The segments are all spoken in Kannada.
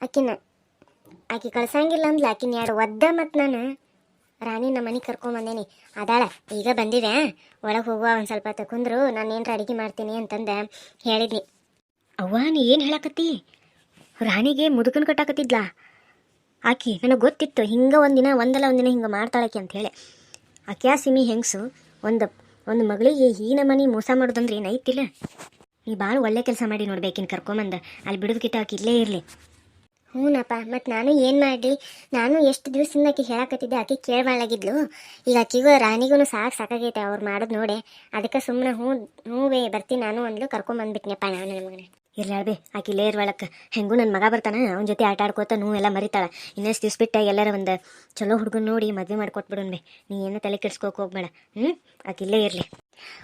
ಆಕಿನ ಆಕೆ ಕಳ್ಸಂಗಿಲ್ಲ ಅಂದ್ಲ. ಆಕಿನ ಎರಡು ಒದ್ದ ಮತ್ತು ನಾನು. ರಾಣಿ ನಮ್ಮ ಮನೆಗೆ ಕರ್ಕೊಂಬಂದೇನಿ ಅದಾಳ, ಈಗ ಬಂದಿದೆ ಒಳಗೆ ಹೋಗುವ ಒಂದು ಸ್ವಲ್ಪ ತಕೊಂಡ್ರು ನಾನು ಏನರ ಅಡುಗೆ ಮಾಡ್ತೀನಿ ಅಂತಂದು. ಹೇಳಿದ್ನಿ. ಅವ್ವ, ನೀ ಏನು ಹೇಳಕತ್ತಿ? ರಾಣಿಗೆ ಮುದುಕನ್ ಕಟ್ಟಾಕತ್ತಿದ್ಲಾ. ಆಕಿ, ನನಗೆ ಗೊತ್ತಿತ್ತು, ಹಿಂಗೆ ಒಂದಿನ ಒಂದಲ್ಲ ಒಂದಿನ ಹಿಂಗೆ ಅಂತ ಹೇಳಿ. ಆ ಸಿಮಿ ಹೆಂಗಸು? ಒಂದು ಒಂದು ಮಗಳಿಗೆ ಈ ನಮನಿ ಮೋಸ ಮಾಡೋದಂದ್ರೆ ಏನೈತಿಲ್ಲ ನೀ ಭಾಳ ಒಳ್ಳೆ ಕೆಲಸ ಮಾಡಿ ನೋಡ್ಬೇಕಿನ್ ಕರ್ಕೊಂಬಂದ. ಅಲ್ಲಿ ಬಿಡೋದಕ್ಕಿಂತ ಆಕಿ ಇಲ್ಲೇ ಇರಲಿ. ಹ್ಞೂನಪ್ಪ ಮತ್ತು ನಾನು ಏನು ಮಾಡಲಿ? ನಾನು ಎಷ್ಟು ದಿವಸದಿಂದ ಆಕಿ ಹೇಳಕತ್ತಿದ್ದೆ ಆಕಿ ಕೇಳಬಾಳಾಗಿದ್ಲು ಈಗ ಆಕಿಗೂ ರಾಣಿಗೂ ಸಾಕು ಸಾಕಾಗೈತೆ ಅವ್ರು ಮಾಡೋದು ನೋಡಿ. ಅದಕ್ಕೆ ಸುಮ್ಮನೆ ಹ್ಞೂ ಹ್ಞೂ ಬೇ ಬರ್ತೀನಿ ನಾನು ಅಂದ್ಲು ಕರ್ಕೊಂಬಂದ್ಬಿಟ್ನಪ್ಪ ನಾನು ನಮಗನೆ ಮಗನ. ಬಿ ಅಳ್ಬೆ ಆಕಿ ಲೇರ್ ಒಳಕ್ಕೆ ಹೆಂಗೂ ನನ್ನ ಮಗ ಬರ್ತಾನೆ ಅವನ ಜೊತೆ ಆಟ ಆಡ್ಕೋತ ನೂ ಎಲ್ಲ ಮರಿತಾಳ. ಇನ್ನಷ್ಟು ದಿವ್ಸ ಬಿಟ್ಟ ಎಲ್ಲರ ಒಂದು ಚಲೋ ಹುಡುಗನ ನೋಡಿ ಮದುವೆ ಮಾಡ್ಕೊಟ್ಬಿಡೋಣ ಬೇ ನೀ ಏನೋ ತಲೆ ಕೆಡ್ಸ್ಕೋಕ್ ಹೋಗ್ಬೇಡ. ಹ್ಞೂ ಆಕಿ ಇಲ್ಲೇ ಇರಲಿ.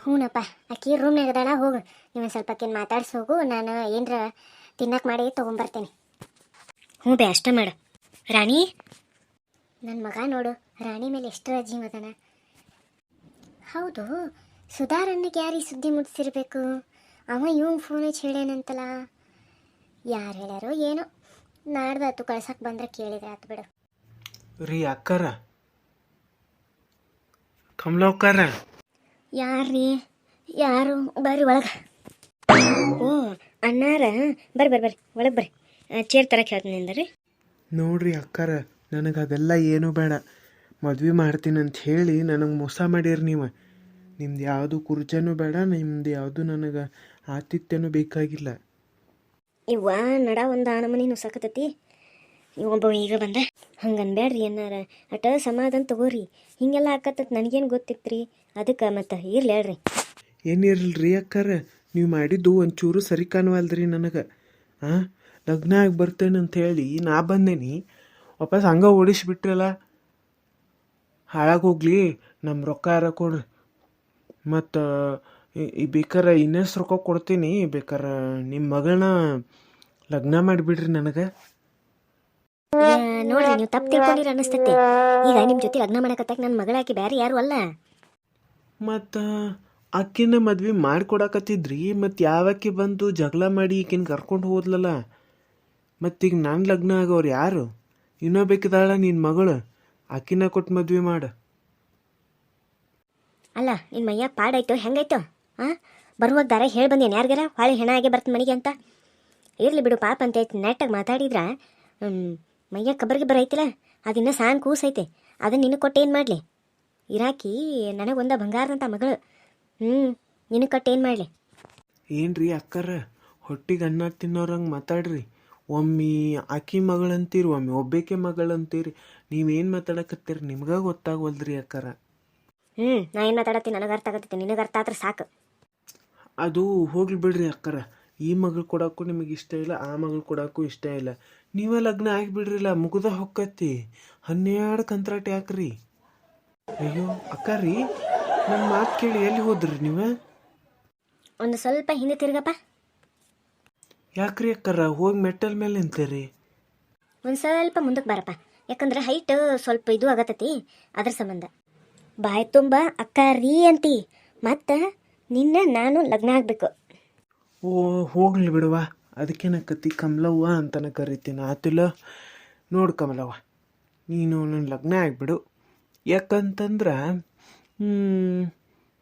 ಹ್ಞೂನಪ್ಪ ಆಕಿ ರೂಮ್ನಾಗ ಅದಾಳ ಹೋಗು. ನೀವು ಸ್ವಲ್ಪ ಆಕಿನ ಮಾತಾಡ್ಸಿ ಹೋಗು ನಾನು ಏನರ ತಿನ್ನಕ್ಕೆ ಮಾಡಿ ತೊಗೊಂಬರ್ತೇನೆ. ಹ್ಞೂ ಬೇ ಅಷ್ಟ ಮಾಡ. ರಾಣಿ? ನನ್ನ ಮಗ ನೋಡು ರಾಣಿ ಮೇಲೆ ಎಷ್ಟು ರಾಜಿ ಮಗನ. ಹೌದು ಸುಧಾರಣ್ಣಗೆ ಯಾರು ಈ ಸುದ್ದಿ ಮುಟ್ಸಿರ್ಬೇಕು? ಅವ ಇವ್ ಫೋನ್ ಹಚ್ಚಿ ಹೇಳ್ಯಾನಂತಲ್ಲ ಯಾರು ಹೇಳ್ಯಾರೋ ಏನೋ. ನಾಡ್ದಾತು ಕಳ್ಸಕ್ಕೆ ಬಂದ್ರೆ ಕೇಳಿದ್ರೆ ಆತು ಬಿಡು. ರೀ ಅಕ್ಕಾರ. ಕಮಲವ್ಕಾರ ಯಾರ್ರೀ ಯಾರು? ಬರ್ರಿ ಒಳಗೆ. ಓ ಅಣ್ಣಾರ. ಬರ್ರಿ ಬರ್ರಿ ಬರ್ರಿ ಒಳಗೆ ಬರ್ರಿ. ಚೇರ್ ತರಕ್ಕೆ ಹೇಳ್ತೀನಿ ರೀ ನೋಡ್ರಿ ಅಕ್ಕರ ನನಗೆ ಅದೆಲ್ಲ ಏನೂ ಬೇಡ. ಮದ್ವೆ ಮಾಡ್ತೀನಿ ಅಂತ ಹೇಳಿ ನನಗೆ ಮೋಸ ಮಾಡಿರಿ ನೀವು. ನಿಮ್ದು ಯಾವುದು ಕುರ್ಚನೂ ಬೇಡ ನಿಮ್ದು ಯಾವುದು ನನಗೆ ಆತಿಥ್ಯನೂ ಬೇಕಾಗಿಲ್ಲ. ಇವ್ವ ನಡ ಒಂದು ಆನಮನಿ ನೀವು ಒಬ್ಬ ಈಗ ಬಂದ. ಹಂಗೆ ಅನ್ಬೇಡ್ರಿ ಏನಾರ ಅಟ ಸಮಾಧಾನ ತಗೋರಿ. ಹಿಂಗೆಲ್ಲ ಆಕತ್ತ ನನಗೇನು ಗೊತ್ತಿತ್ರಿ? ಅದಕ್ಕೆ ಮತ್ತೆ ಇರ್ಲಿ ಹೇಳ್ರಿ. ಏನಿರಲ್ರಿ ಅಕ್ಕಾರ? ನೀವು ಮಾಡಿದ್ದು ಒಂಚೂರು ಸರಿ ಕಾಣವಲ್ದ್ರಿ ನನಗೆ. ಹಾಂ ಲಗ್ನ ಆಗಿ ಬರ್ತೇನೆ ಅಂತ ಹೇಳಿ ನಾ ಬಂದೇನಿ. ವಾಪಸ್ ಹಂಗೆ ಓಡಿಸ್ಬಿಟ್ರಲ್ಲ. ಹಾಳಾಗೋಗ್ಲಿ ನಮ್ಮ ರೊಕ್ಕ ಯಾರ ಕೊಡ್ರಿ ಮತ್ತು ಈ ಬೇಕಾರೆ ಇನ್ನಷ್ಟು ರೊಕ್ಕ ಕೊಡ್ತೀನಿ ಬೇಕಾರ ನಿಮ್ಮ ಮಗಳನ್ನ ಲಗ್ನ ಮಾಡಿಬಿಡ್ರಿ ನನಗೆ. ನೋಡ್ರಿ ನೀವು ತಪ್ಪು ತಿಳ್ಕೊಂಡಿರ ಅನಿಸ್ತೈತಿ. ಈಗ ನಿಮ್ಮ ಜೊತೆ ಲಗ್ನ ಮಾಡಕತ್ತಾಕ ನನ್ನ ಮಗಳಾಕಿ ಬೇರೆ ಯಾರು ಅಲ್ಲ. ಮತ್ತು ಅಕ್ಕಿನ ಮದ್ವೆ ಮಾಡ್ಕೊಡಕತ್ತಿದ್ರಿ ಮತ್ತು ಯಾವಕ್ಕೆ ಬಂದು ಜಗಳ ಮಾಡಿ ಈಕಿನ ಕರ್ಕೊಂಡು ಹೋದ್ಲಲ್ಲ. ಮತ್ತೀಗ ನನ್ನ ಲಗ್ನ ಆಗೋರು ಯಾರು? ಇನ್ನೊಬೇಕಿದಾಳ ನಿನ್ನ ಮಗಳು? ಅಕ್ಕಿನ ಕೊಟ್ಟು ಮದ್ವೆ ಮಾಡು. ಅಲ್ಲ ನಿನ್ನ ಮೈಯಾಗ ಪಾಡಾಯ್ತು ಹೆಂಗಾಯ್ತು? ಹಾಂ ಬರುವಾಗ ದಾರ ಹೇಳಿ ಬಂದೇನು ಯಾರಿಗಾರ? ಹೊಳೆ ಹೆಣ ಆಗಿ ಬರ್ತೀನಿ ಮನೆಗೆ ಅಂತ. ಇರಲಿ ಬಿಡು ಪಾಪ ಅಂತ ಐತಿ ನೆಟ್ಟಾಗಿ ಮಾತಾಡಿದ್ರ ಮೈಯಾಗ ಕಬ್ಬರಿಗೆ ಬರೈತಿಲ್ಲ ಅದಿನ್ನ ಸಾನ್ ಕೂಸೈತೆ ಅದನ್ನ ನಿನಗೆ ಕೊಟ್ಟು ಏನು ಮಾಡಲಿ? ಇರಾಕಿ ನನಗೆ ಒಂದ ಬಂಗಾರದಂತ ಮಗಳು. ಹ್ಞೂ ನಿನಗೆ ಕೊಟ್ಟು ಏನು ಮಾಡಲಿ? ಏನ್ರಿ ಅಕ್ಕರ? ಹೊಟ್ಟಿಗೆ ಅನ್ನ ತಿನ್ನೋರಂಗೆ ಮಾತಾಡ್ರಿ. ಒಮ್ಮೆ ಆಕಿ ಮಗಳಂತೀರಿ ಒಮ್ಮೆ ಒಬ್ಬೇಕೆ ಮಗಳಂತೀರಿ ನೀವೇನು ಮಾತಾಡಕತ್ತೀರಿ? ನಿಮ್ಗೆ ಗೊತ್ತಾಗೋಲ್ದ್ರಿ ಅಕ್ಕಾರ. ಹ್ಞೂ ನಾ ಏನು ಮಾತಾಡತ್ತೀನಿ? ನನಗೆ ಅರ್ಥ ಆಗತ್ತೆ ನಿನಗೆ ಅರ್ಥ ಆದ್ರೆ ಸಾಕು. ಅದು ಹೋಗ್ಲಿ ಬಿಡ್ರಿ ಅಕ್ಕಾರ. ಈ ಮಗಳು ಕೊಡೋಕ್ಕೂ ನಿಮಗೆ ಇಷ್ಟ ಇಲ್ಲ ಆ ಮಗಳು ಕೊಡೋಕ್ಕೂ ಇಷ್ಟ ಇಲ್ಲ. ನೀವೇ ಲಗ್ನ ಆಗಿಬಿಡ್ರಿಲ್ಲ ಮುಗ್ದ ಹೊಕ್ಕತ್ತಿ. ಹನ್ನೆರಡು ಕಂತ್ರಾಟ ಯಾಕ್ರಿ ಅಯ್ಯೋ ಅಕ್ಕಾರಿ ನನ್ನ ಮಾತು ಕೇಳಿ ಎಲ್ಲಿ ಹೋದ್ರಿ ನೀವು? ಒಂದು ಸ್ವಲ್ಪ ಹಿಂದೆ ತಿರ್ಗಪ್ಪ. ಯಾಕ್ರಿ ಅಕ್ಕರ? ಹೋಗಿ ಮೆಟ್ಟಲ್ ಮೇಲೆ ನಿಂತೀರಿ. ಒಂದು ಸ್ವಲ್ಪ ಮುಂದಕ್ಕೆ ಬರಪ್ಪ. ಯಾಕಂದ್ರೆ ಹೈಟ್ ಸ್ವಲ್ಪ ಇದು ಆಗತತಿ ಅದ್ರ ಸಂಬಂಧ. ಬಾಯ್ ತುಂಬ ಅಕ್ಕ ರೀ ಅಂತಿ. ಮತ್ತು ನಿನ್ನ ನಾನು ಲಗ್ನ ಆಗಬೇಕು. ಓ ಹೋಗ್ಲಿ ಬಿಡುವ. ಅದಕ್ಕೇನಕ್ಕತಿ ಕಮಲವ್ವ ಅಂತನ ಕರಿತೀನಿ. ಆತಿಲ್ಲ. ನೋಡು ಕಮಲವ್ವ ನೀನು ನನ್ನ ಲಗ್ನ ಆಗಿಬಿಡು. ಯಾಕಂತಂದ್ರೆ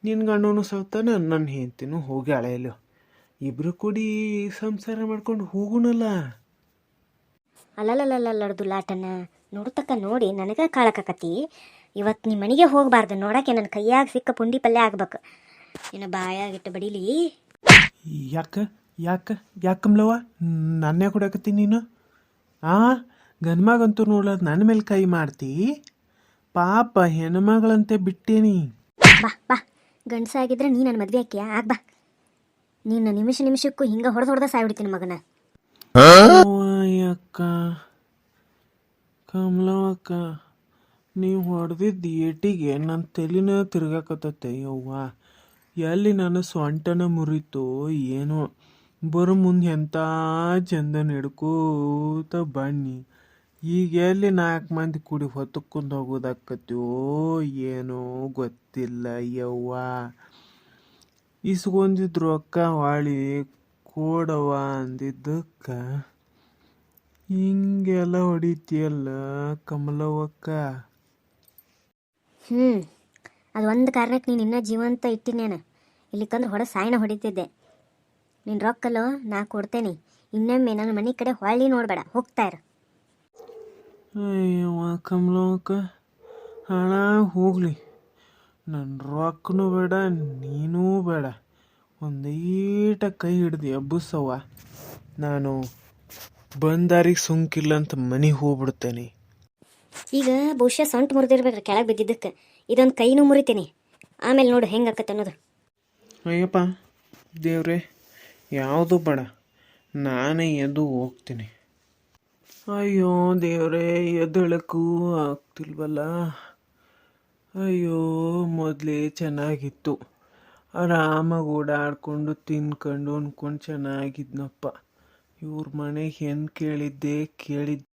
ನಿನ್ನ ಗಂಡನು ಸೌತಾನ ನನ್ನ ಹೆಂಡ್ತಿನೂ ಹೋಗಿ ಅಳೆಯಲು. ಇಬ್ರು ಕೂಡಿ ಸಂಸಾರ ಮಾಡ್ಕೊಂಡು ಹೋಗುಣಲ್ಲ ಅಲ್ಲಲ್ಲಲ್ಲಲ್ಲಡ್ದು ಲಾಟನ ನೋಡ್ತಕ್ಕ ನೋಡಿ ನನಗೆ ಕಾಳಕಕತಿ ಇವತ್ತು ನಿಮ್ಮ ಮನೆಗೆ ಹೋಗಬಾರ್ದು ನೋಡಕ್ಕೆ ನನ್ನ ಕೈಯಾಗ ಸಿಕ್ಕ ಪುಂಡಿ ಪಲ್ಯ ಆಗ್ಬೇಕು. ಇನ್ನು ಬಾಯಾಗಿಟ್ಟು ಬಡೀಲಿ. ಯಾಕ ಯಾಕ ಯಾಕಮ್ಲವ್ವ ಕಮಲವ್ವ? ನನ್ನೇ ಕೊಡಕತ್ತೀನಿ ನೀನು? ಆ ಗನ್ಮಗಂತೂ ನೋಡ್ಲದ್ ನನ್ನ ಮೇಲೆ ಕೈ ಮಾಡ್ತಿ. ಪಾಪ ಹೆಣ್ಮಗಳಂತೆ ಬಿಟ್ಟೇನಿ. ಬಾ ಬಾ. ಗಂಡಸಾಗಿದ್ರೆ ನೀ ನನ್ನ ಮದ್ವೆ ಹಾಕಿಯಾ ಆಗ್ ಬಾ. ನೀನು ನಿಮಿಷ ನಿಮಿಷಕ್ಕೂ ಹಿಂಗ ಹೊಡೆದು ಹೊಡೆದ ಸಾಯ್ಬಿಡ್ತೀನಿ ಮಗನ. ಅಕ್ಕ ಕಮಲವಕ್ಕ ನೀವು ಹೊಡೆದಿದ್ದ ಏಟಿಗೆ ನನ್ನ ತಲೆನ ತಿರ್ಗಾಕತ್ತೈತೆ ಯವ್ವ. ಎಲ್ಲಿ ನನ್ನ ಸೊಂಟನ ಮುರಿತು ಏನೋ. ಬರೋ ಮುಂದೆ ಎಂಥ ಚಂದ ನಡ್ಕೋತ ಬನ್ನಿ. ಈಗ ಎಲ್ಲಿ ನಾಲ್ಕು ಮಂದಿ ಕೂಡಿ ಹೊತ್ತಕ್ಕೊಂಡು ಹೋಗೋದಾಕತ್ಯೋ ಏನೋ ಗೊತ್ತಿಲ್ಲ ಯವ್ವ. ಇಸ್ಕೊಂಡಿದ್ರು ರೊಕ್ಕ ಹೊಳಿ ಕೊಡವ ಅಂದಿದ್ದಕ್ಕ. ಹಿಂಗೆಲ್ಲ ಹೊಡಿತಿಯಲ್ಲ ಕಮಲವಕ್ಕ. ಹ್ಞೂ ಅದು ಒಂದು ಕಾರಣಕ್ಕೆ ನೀನು ಇನ್ನೂ ಜೀವಂತ ಇಟ್ಟಿನೇನು ಇಲ್ಲಿಕಂದ್ರೆ ಹೊಡೆ ಸಾಯನ ಹೊಡಿತಿದ್ದೆ. ನಿನ್ನ ರೊಕ್ಕಲ್ಲೋ ನಾ ಕೊಡ್ತೇನೆ. ಇನ್ನೊಮ್ಮೆ ನನ್ನ ಮನೆ ಕಡೆ ಹೊಳ್ಳಿ ನೋಡಬೇಡ ಹೋಗ್ತಾ ಇರು. ಅಯ್ಯವ್ವ ಕಮಲವ್ವಕ್ಕ ಹಣ ಹೋಗ್ಲಿ. ನನ್ನ ರೊಕ್ಕನೂ ಬೇಡ ನೀನೂ ಬೇಡ. ಒಂದೀಟ ಕೈ ಹಿಡ್ದು ಎಬ್ಬಸವ್ವ ನಾನು ಬಂದಾರಿಗೆ ಸುಂಕಿಲ್ಲ ಅಂತ ಮನೆಗೆ ಹೋಗ್ಬಿಡ್ತೇನೆ. ಈಗ ಬಹುಶಃ ಸೊಂಟ ಮುರಿದಿರ್ಬೇಕ್ರಿ ಕೆಳಗೆ ಬಿದ್ದಿದ್ದಕ್ಕೆ. ಇದೊಂದು ಕೈನೂ ಮುರಿತೀನಿ. ಆಮೇಲೆ ನೋಡು ಹೆಂಗೆ ಆಕತ್ತೆ ಅನ್ನೋದು. ಅಯ್ಯಪ್ಪ ದೇವ್ರೆ ಯಾವುದು ಬೇಡ. ನಾನೇ ಎದ್ದು ಹೋಗ್ತೀನಿ. ಅಯ್ಯೋ ದೇವ್ರೆ ಎದ್ದೇಳಕ್ಕೂ ಆಗ್ತಿಲ್ವಲ್ಲ. ಅಯ್ಯೋ ಮೊದಲೇ ಚೆನ್ನಾಗಿತ್ತು. ಆರಾಮಾಗಿ ಓಡಾಡಿಕೊಂಡು ತಿನ್ಕೊಂಡು ಅಂದ್ಕೊಂಡು ಚೆನ್ನಾಗಿದ್ನಪ್ಪ. ಇವ್ರ ಮನೆಗೆ ಹೆಂಗೆ ಕೇಳಿದ್ದೆ ಕೇಳಿದ್ದೆ